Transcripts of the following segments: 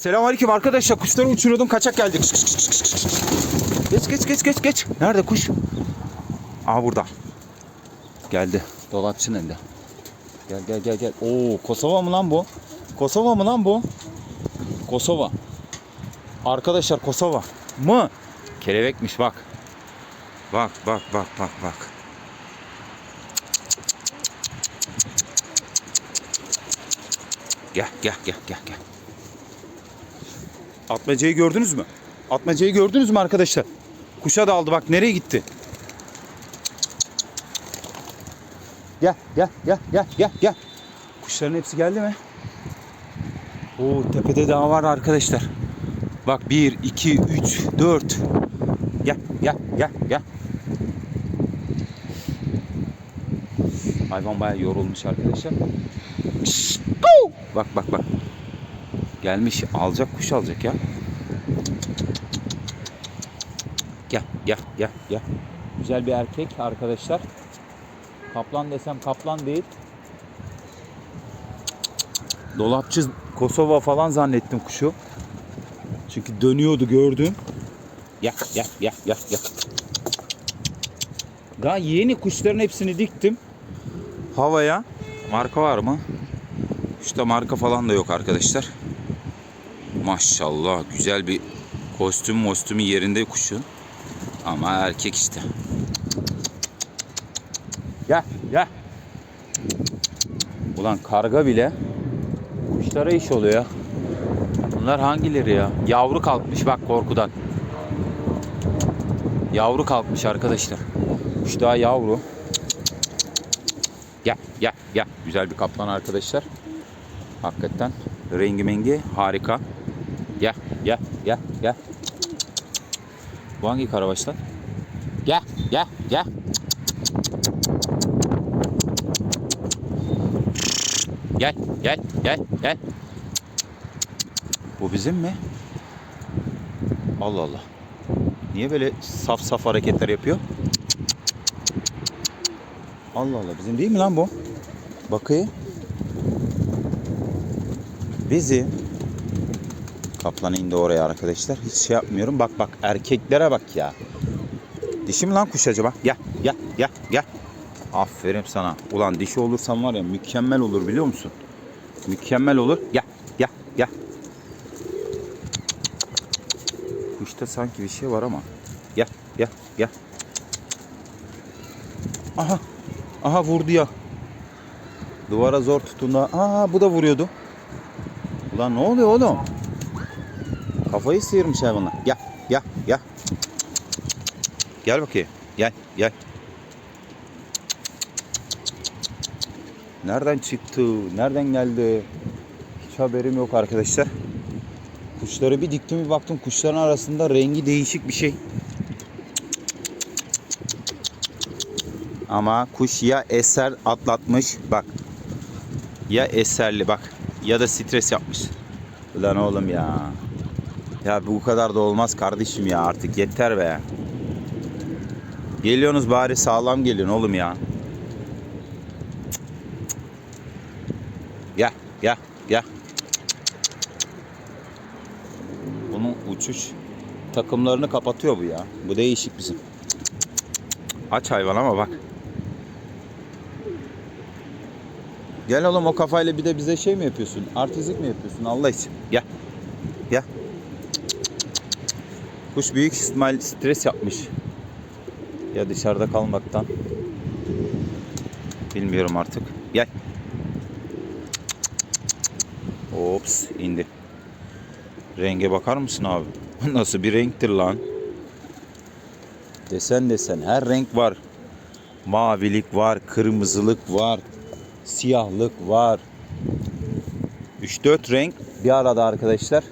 Selamünaleyküm arkadaşlar. Kuşları uçuruyordum. Kaçak geldik. Geç geç geç geç geç. Nerede kuş? Aa burada. Geldi. Dolapçının elinde. Gel gel gel gel. Oo Kosova mı lan bu? Kosova mı lan bu? Kosova. Arkadaşlar Kosova mı? Kelebekmiş bak. Bak bak bak bak bak. Gel gel gel gel gel. Atmacayı gördünüz mü? Atmacayı gördünüz mü arkadaşlar? Kuşa da aldı bak nereye gitti? Gel gel gel gel gel gel. Kuşların hepsi geldi mi? Oo tepede daha var arkadaşlar. Bak 1 2 3 4. Gel gel gel gel. Hayvan bayağı yorulmuş arkadaşlar. Bak bak bak. Gelmiş alacak kuş alacak ya. Gel gel gel gel. Güzel bir erkek arkadaşlar. Kaplan desem kaplan değil. Dolapçı Kosova falan zannettim kuşu. Çünkü dönüyordu gördüm. Gel gel gel gel gel. Daha yeni kuşların hepsini diktim. Havaya. Marka var mı? İşte marka falan da yok arkadaşlar. Maşallah güzel bir kostüm mostümü yerinde kuşun. Ama erkek işte. Gel gel. Ulan karga bile kuşlara iş oluyor ya. Bunlar hangileri ya? Yavru kalkmış bak korkudan. Yavru kalkmış arkadaşlar. Kuş daha yavru. Gel gel gel. Güzel bir kaplan arkadaşlar. Hakikaten rengi mengi harika. Gel gel gel. Bu hangi karabaş lan? Gel gel gel. Gel gel gel gel. Bu bizim mi? Allah Allah. Niye böyle saf saf hareketler yapıyor? Allah Allah bizim değil mi lan bu? Bakayım. Bizi Kaplan indi oraya arkadaşlar. Hiç şey yapmıyorum. Bak bak erkeklere bak ya. Dişi mi lan kuş acaba? Gel gel gel gel. Aferin sana. Ulan dişi olursan var ya mükemmel olur biliyor musun? Mükemmel olur. Gel gel gel. Kuşta sanki bir şey var ama. Gel gel gel. Aha. Aha vurdu ya. Duvara zor tutunda. Aa bu da vuruyordu. Ulan ne oluyor oğlum? Kafayı sıyırmış hayvanlar. Gel, gel, gel. Gel bakayım. Gel, gel. Nereden çıktı? Nereden geldi? Hiç haberim yok arkadaşlar. Kuşları bir diktim bir baktım kuşların arasında rengi değişik bir şey. Ama kuş ya eser atlatmış bak. Ya eserli bak ya da stres yapmış. Ulan oğlum ya. Ya bu kadar da olmaz kardeşim ya artık yeter be. Geliyorsunuz bari sağlam gelin oğlum ya. Gel gel gel. Bunun uçuş takımlarını kapatıyor bu ya. Bu değişik bizim. Aç hayvan ama bak. Gel oğlum o kafayla bir de bize şey mi yapıyorsun? Artistlik mi yapıyorsun Allah için? Gel. Gel. Kuş büyük ihtimal stres yapmış. Ya dışarıda kalmaktan. Bilmiyorum artık. Gel. Ops indi. Renge bakar mısın abi? Nasıl bir renktir lan? Desen desen her renk var. Mavilik var, kırmızılık var, siyahlık var. 3-4 renk bir arada arkadaşlar.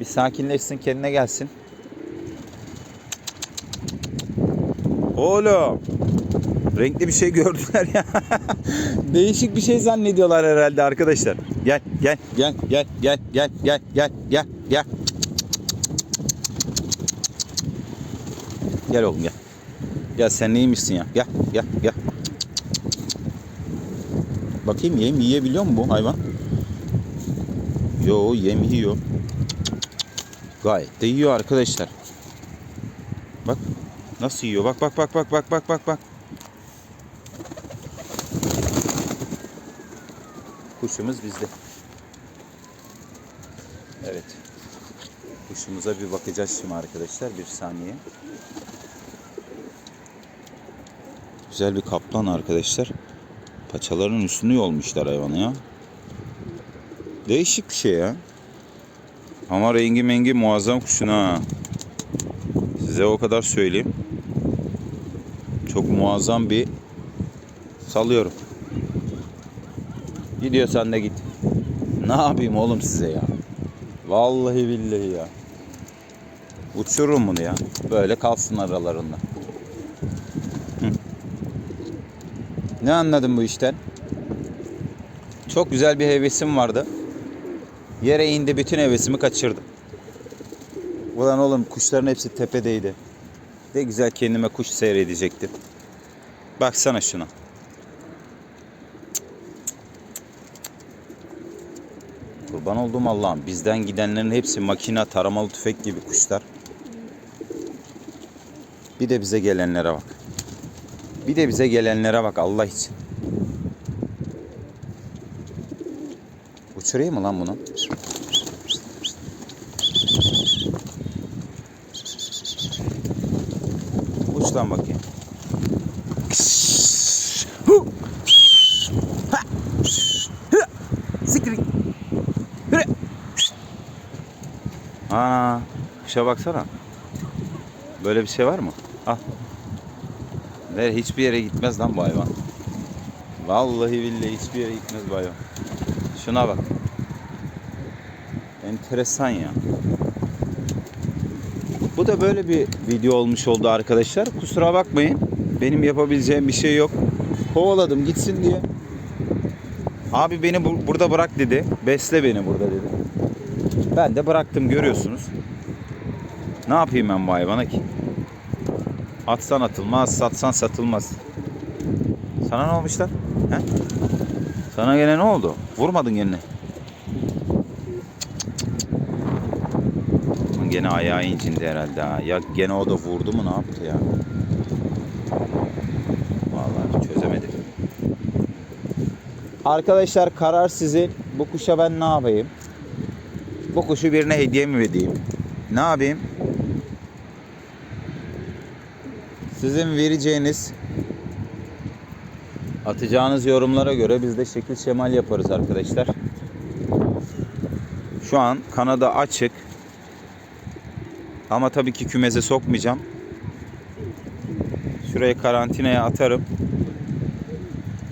Bir sakinleşsin, kendine gelsin. Oğlum. Renkli bir şey gördüler ya. Değişik bir şey zannediyorlar herhalde arkadaşlar. Gel, gel, gel, gel, gel, gel, gel, gel, gel, gel. Gel oğlum gel. Gel sen neymişsin ya? Gel, gel, gel. Bakayım yiyeyim, yiyebiliyor mu bu hayvan? Yo yem yiyor. Gayet de yiyor arkadaşlar. Bak nasıl yiyor. Bak bak bak bak bak bak bak bak. Kuşumuz bizde. Evet. Kuşumuza bir bakacağız şimdi arkadaşlar. Bir saniye. Güzel bir kaplan arkadaşlar. Paçaların üstünü yolmuşlar hayvanı ya. Değişik bir şey ya. Ama rengi mengi muazzam kuşun ha. Size o kadar söyleyeyim. Çok muazzam bir salıyorum. Gidiyorsan da git. Ne yapayım oğlum size ya? Vallahi billahi ya. Uçururum bunu ya. Böyle kalsın aralarında. Ne anladın bu işten? Çok güzel bir hevesim vardı. Yere indi bütün hevesimi kaçırdım. Ulan oğlum kuşların hepsi tepedeydi. Ne güzel kendime kuş seyredecektim. Baksana şuna. Kurban olduğum Allah'ım. Bizden gidenlerin hepsi makina, taramalı tüfek gibi kuşlar. Bir de bize gelenlere bak. Bir de bize gelenlere bak Allah için. Uçurayım mı lan bunu? Uç lan bakayım. Siktir. Aa, kuşa baksana. Böyle bir şey var mı? Al. Ver hiçbir yere gitmez lan bu hayvan. Vallahi billahi hiçbir yere gitmez bu hayvan. Şuna bak. Enteresan ya. Bu da böyle bir video olmuş oldu arkadaşlar. Kusura bakmayın. Benim yapabileceğim bir şey yok. Kovaladım gitsin diye. Abi beni bu- burada bırak dedi. Besle beni burada dedi. Ben de bıraktım görüyorsunuz. Ne yapayım ben bu hayvana ki? Atsan atılmaz, satsan satılmaz. Sana ne olmuş lan? He? Sana gene ne oldu? Vurmadın gene. Gene ayağı incindi herhalde ha. Ya gene o da vurdu mu ne yaptı ya? Vallahi çözemedim. Arkadaşlar karar sizin. Bu kuşa ben ne yapayım? Bu kuşu birine hediye mi edeyim? Ne yapayım? Sizin vereceğiniz atacağınız yorumlara göre biz de şekil şemal yaparız arkadaşlar. Şu an kanada açık. Ama tabii ki kümeze sokmayacağım. Şuraya karantinaya atarım.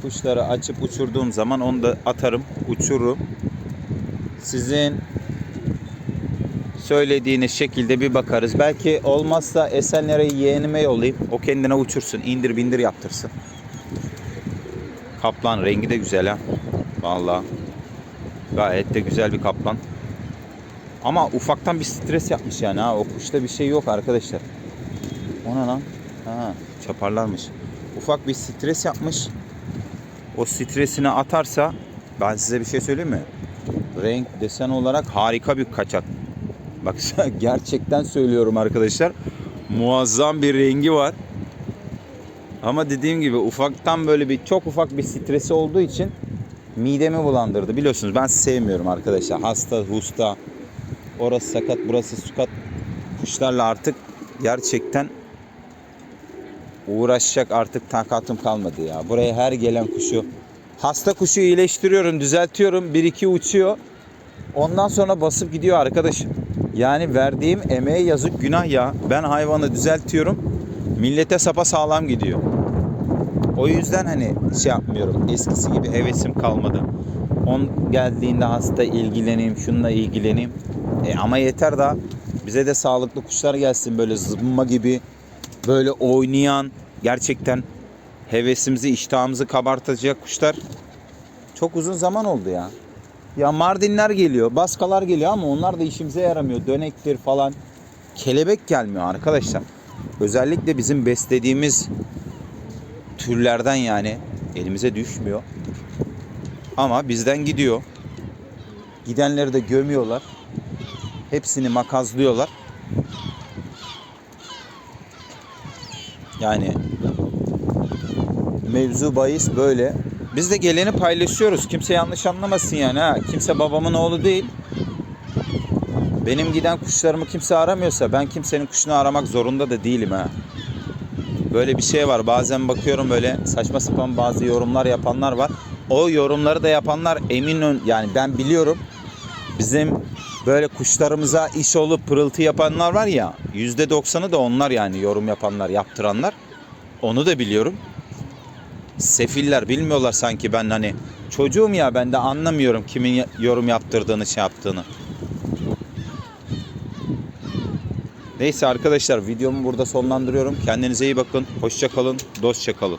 Kuşları açıp uçurduğum zaman onu da atarım, uçururum. Sizin söylediğiniz şekilde bir bakarız. Belki olmazsa Esenler'e yeğenime yollayayım. O kendine uçursun, indir bindir yaptırsın. Kaplan rengi de güzel ha. Vallahi. Gayet de güzel bir kaplan. Ama ufaktan bir stres yapmış yani ha. O kuşta bir şey yok arkadaşlar. Ona lan. Ha, çaparlarmış. Ufak bir stres yapmış. O stresini atarsa ben size bir şey söyleyeyim mi? Renk desen olarak harika bir kaçak. Bak gerçekten söylüyorum arkadaşlar. Muazzam bir rengi var. Ama dediğim gibi ufaktan böyle bir çok ufak bir stresi olduğu için midemi bulandırdı. Biliyorsunuz ben sevmiyorum arkadaşlar. Hasta, husta, orası sakat, burası sukat kuşlarla artık gerçekten uğraşacak artık takatım kalmadı ya. Buraya her gelen kuşu hasta kuşu iyileştiriyorum, düzeltiyorum. Bir iki uçuyor. Ondan sonra basıp gidiyor arkadaşım. Yani verdiğim emeğe yazık günah ya. Ben hayvanı düzeltiyorum. Millete sapa sağlam gidiyor. O yüzden hani şey yapmıyorum. Eskisi gibi hevesim kalmadı. On geldiğinde hasta ilgileneyim, şununla ilgileneyim. E ama yeter daha. Bize de sağlıklı kuşlar gelsin böyle zımbma gibi. Böyle oynayan, gerçekten hevesimizi, iştahımızı kabartacak kuşlar. Çok uzun zaman oldu ya. Ya Mardinler geliyor, Baskalar geliyor ama onlar da işimize yaramıyor. Dönektir falan. Kelebek gelmiyor arkadaşlar. Özellikle bizim beslediğimiz türlerden yani elimize düşmüyor. Ama bizden gidiyor. Gidenleri de gömüyorlar. Hepsini makazlıyorlar. Yani mevzu bahis böyle. Biz de geleni paylaşıyoruz. Kimse yanlış anlamasın yani ha. Kimse babamın oğlu değil. Benim giden kuşlarımı kimse aramıyorsa ben kimsenin kuşunu aramak zorunda da değilim ha. Böyle bir şey var. Bazen bakıyorum böyle saçma sapan bazı yorumlar yapanlar var. O yorumları da yapanlar emin yani ben biliyorum. Bizim böyle kuşlarımıza iş olup pırıltı yapanlar var ya %90'ı da onlar yani yorum yapanlar, yaptıranlar. Onu da biliyorum. Sefiller bilmiyorlar sanki ben hani çocuğum ya ben de anlamıyorum kimin yorum yaptırdığını şey yaptığını. Neyse arkadaşlar videomu burada sonlandırıyorum. Kendinize iyi bakın. Hoşça kalın. Dostça kalın.